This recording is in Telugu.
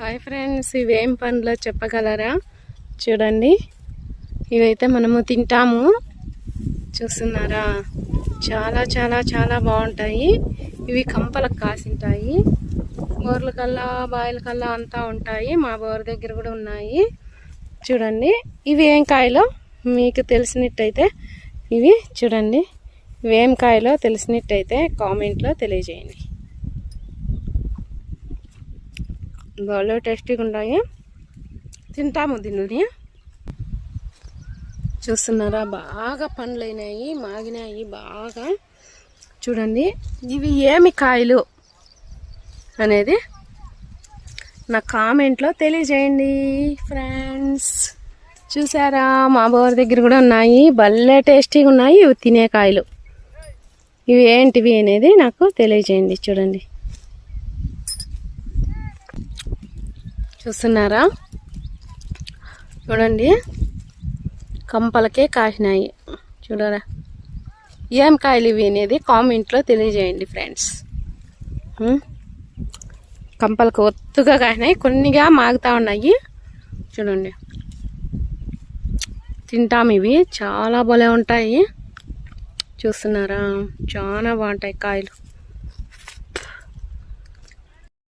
హాయ్ ఫ్రెండ్స్ ఇవేం పండ్లో చెప్పగలరా? చూడండి. ఇవైతే మనము తింటాము. చూస్తున్నారా? చాలా చాలా చాలా బాగుంటాయి. ఇవి కంపలకు కాసింటాయి. బోర్ల కల్లా బాయిల కల్లా అంతా ఉంటాయి. మా బోర్ దగ్గర కూడా ఉన్నాయి. చూడండి. ఇవి ఏం కాయలో? మీకు తెలిసినట్టయితే ఇవి చూడండి. ఇవి కాయలో? తెలిసినట్టయితే కామెంట్లో తెలియజేయండి. భలే టేస్టీగా ఉన్నాయి తింటాము దీనిని. చూస్తున్నారా? బాగా పండ్లు అయినాయి మాగినాయి బాగా. చూడండి ఇవి ఏమి కాయలు అనేది నా కామెంట్లో తెలియజేయండి ఫ్రెండ్స్ చూసారా? మా బోర్ దగ్గర కూడా ఉన్నాయి. భలే టేస్టీగా ఉన్నాయి. ఇవి తినే కాయలు. ఇవి ఏంటివి అనేది నాకు తెలియజేయండి చూడండి. చూస్తున్నారా? చూడండి. కంపలకే కాసినాయి. చూడరా. ఏం కాయలు ఇవి అనేది కామెంట్లో తెలియజేయండి ఫ్రెండ్స్. కంపలకు ఒత్తుగా కాసినాయి. కొన్నిగా మాగుతూ ఉన్నాయి. చూడండి. తింటాం ఇవి. చాలా భలే ఉంటాయి. చూస్తున్నారా? చాలా బాగుంటాయి కాయలు.